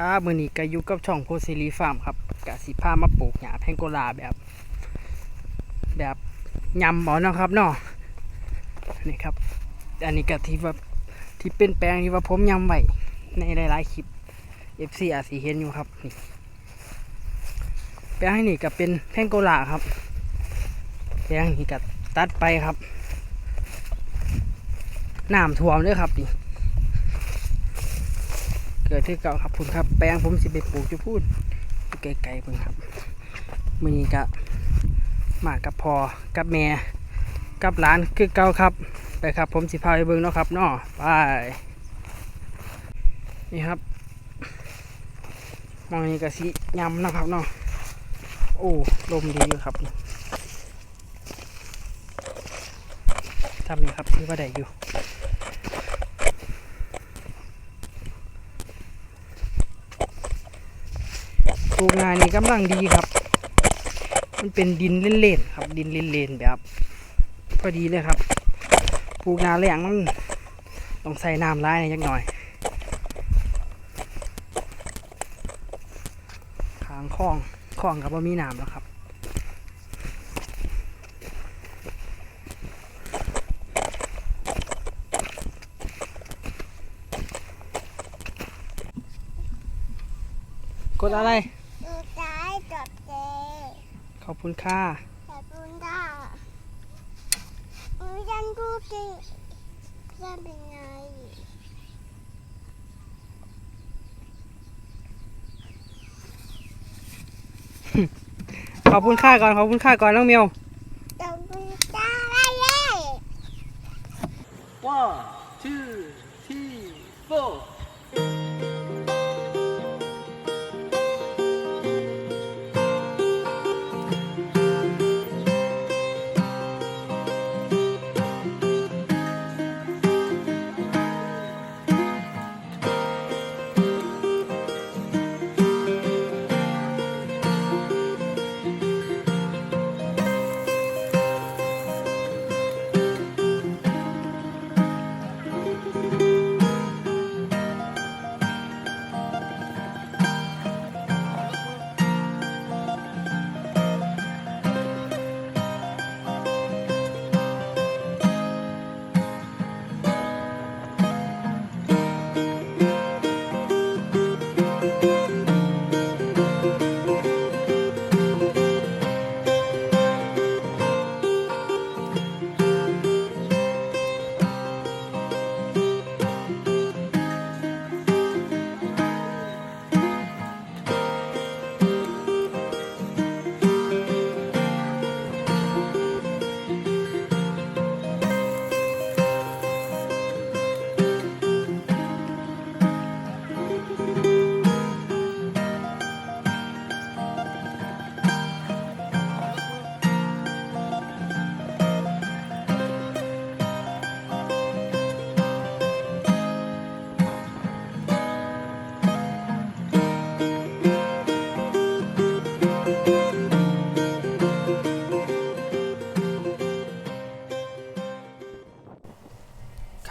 ครับมือนี้ก็อยู่กับช่องโพซิลีฟาร์มครับกะสิพามาปลูกหญ้าแพงโกลาแบบ แบบยำบ่เนาะครับเนาะนี่ครับ อันนี้ก็ที่ว่าที่เป็นแปลงที่ว่าผมยำไว้ในหลายๆคลิป FC อาจสิเห็นอยู่ครับนี่แปลงนี้ก็เป็นแพงโกลาครับแปลงนี้ก็ตัดไปครับน้ำท่วมเลยครับนี่ เกิดที่เก่าครับคุณครับ แปลงผมสิไปปลูกจะพูดไกลๆเพิ่งครับมือนี้ก็มากับพอกับแม่กับหลานคือเก่าครับไปครับ ผมสิพาไปเบิ่งเนาะครับเนาะไปนี่ครับมองนี้ก็สิยำนะครับเนาะโอ้ลมดีอยู่ครับทำนี่ครับที่ว่าได้อยู่ ปลูกงานนี้กำลังดีครับ มันเป็นดินเล่นๆครับ ดินเล่นๆแบบพอดีเลยครับปลูกนาแรงมันต้องใส่น้ำร้ายน่อยจักหน่อยขางคลองคลองกับว่ามีน้ำแล้วครับกดอะไร ดูซ้ายจดเจ ข อบคุณค่ะแต่ปุนด้าอือยันดูสิเพื่อนเป็นไงขอบคุณค่าก่อน ขอบคุณค่าก่อนน้องเมียวแต่ปุนด้าได้เลย one two three four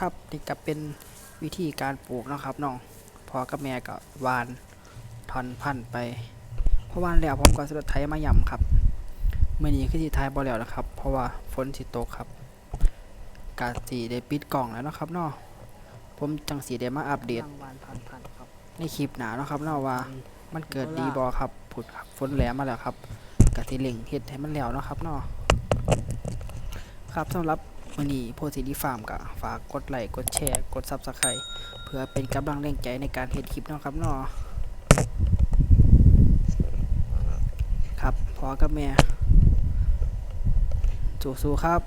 ครับนี่ก็เป็นวิธีการปลูกเนาะครับน้องพอกับแม่ก็หวานทอนพันธุ์ไปเพราะวานแล้วผมก็สรถไทยมาย่ำครับเมื่อนี้คือที่ไทยบ่แล้วนะครับ เพราะว่าฝนสิตกครับ กาสีได้ปิดกล่องแล้วเนาะครับเนาะผมจังสีได้มาอัปเดตในคลิปหนาเนาะครับเนาะว่ามันเกิดดีบอครับผุดครับฝนแหลมมาแล้วครับกะสิเล่งเฮ็ดให้มันแล้วเนาะครับเนาะครับสำหรับ วันนี้โพสิทีฟาร์มก็ฝากกดไลค์กดแชร์กดซับสไครต์เพื่อเป็นกำลังแรงใจในการเฮ็ดคลิปเนาะครับเนาะครับพอกับแม่สู้ๆครับ